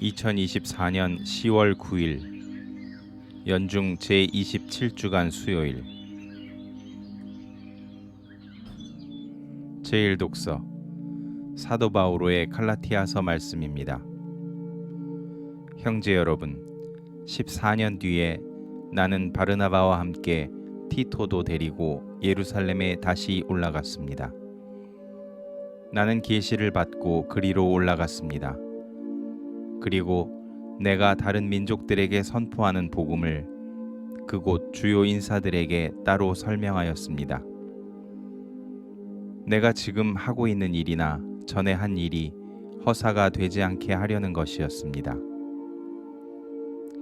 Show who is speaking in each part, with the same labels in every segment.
Speaker 1: 2024년 10월 9일 연중 제27주간 수요일 제1독서 사도 바오로의 칼라티아서 말씀입니다. 형제 여러분, 14년 뒤에 나는 바르나바와 함께 티토도 데리고 예루살렘에 다시 올라갔습니다. 나는 계시를 받고 그리로 올라갔습니다. 그리고 내가 다른 민족들에게 선포하는 복음을 그곳 주요 인사들에게 따로 설명하였습니다. 내가 지금 하고 있는 일이나 전에 한 일이 허사가 되지 않게 하려는 것이었습니다.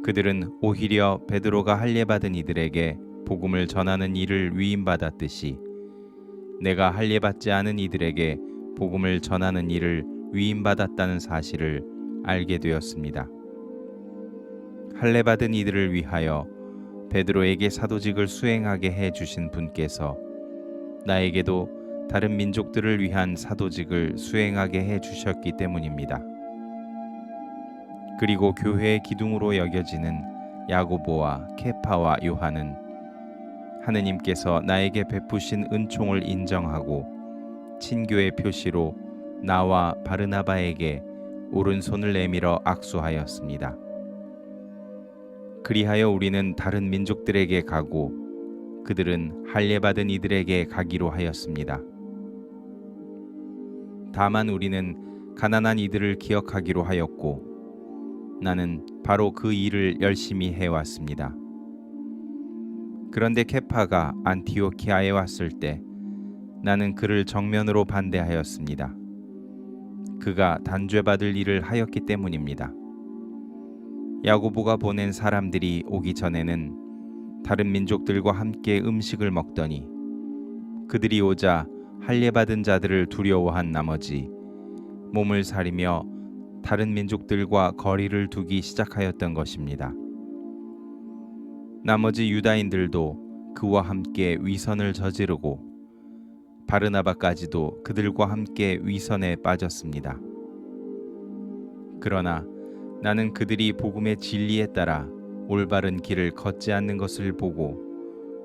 Speaker 1: 그들은 오히려 베드로가 할례받은 이들에게 복음을 전하는 일을 위임받았듯이 내가 할례받지 않은 이들에게 복음을 전하는 일을 위임받았다는 사실을 알게 되었습니다. 할례 받은 이들을 위하여 베드로에게 사도직을 수행하게 해 주신 분께서 나에게도 다른 민족들을 위한 사도직을 수행하게 해 주셨기 때문입니다. 그리고 교회의 기둥으로 여겨지는 야고보와 케파와 요한은 하느님께서 나에게 베푸신 은총을 인정하고 친교의 표시로 나와 바르나바에게 오른손을 내밀어 악수하였습니다. 그리하여 우리는 다른 민족들에게 가고 그들은 할례받은 이들에게 가기로 하였습니다. 다만 우리는 가난한 이들을 기억하기로 하였고 나는 바로 그 일을 열심히 해왔습니다. 그런데 케파가 안티오키아에 왔을 때 나는 그를 정면으로 반대하였습니다. 그가 단죄받을 일을 하였기 때문입니다. 야고보가 보낸 사람들이 오기 전에는 다른 민족들과 함께 음식을 먹더니 그들이 오자 할례받은 자들을 두려워한 나머지 몸을 사리며 다른 민족들과 거리를 두기 시작하였던 것입니다. 나머지 유다인들도 그와 함께 위선을 저지르고 바르나바까지도 그들과 함께 위선에 빠졌습니다. 그러나 나는 그들이 복음의 진리에 따라 올바른 길을 걷지 않는 것을 보고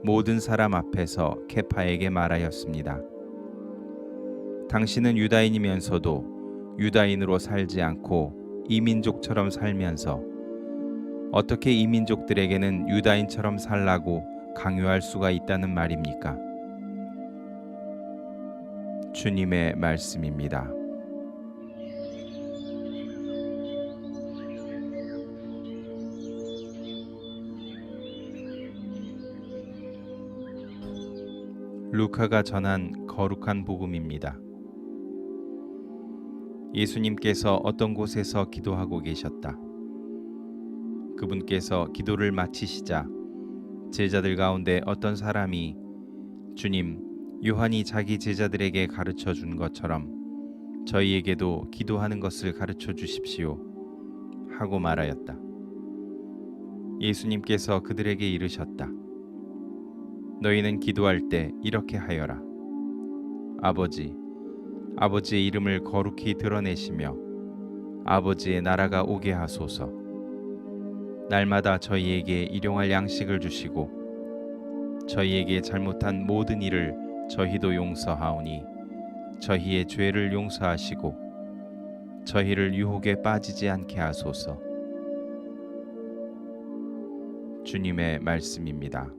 Speaker 1: 모든 사람 앞에서 케파에게 말하였습니다. 당신은 유다인이면서도 유다인으로 살지 않고 이민족처럼 살면서 어떻게 이민족들에게는 유다인처럼 살라고 강요할 수가 있다는 말입니까? 주님의 말씀입니다. 루카가 전한 거룩한 복음입니다. 예수님께서 어떤 곳에서 기도하고 계셨다. 그분께서 기도를 마치시자 제자들 가운데 어떤 사람이 주님, 요한이 자기 제자들에게 가르쳐 준 것처럼 저희에게도 기도하는 것을 가르쳐 주십시오. 하고 말하였다. 예수님께서 그들에게 이르셨다. 너희는 기도할 때 이렇게 하여라. 아버지, 아버지의 이름을 거룩히 드러내시며 아버지의 나라가 오게 하소서. 날마다 저희에게 일용할 양식을 주시고 저희에게 잘못한 모든 일을 저희도 용서하오니 저희의 죄를 용서하시고 저희를 유혹에 빠지지 않게 하소서. 주님의 말씀입니다.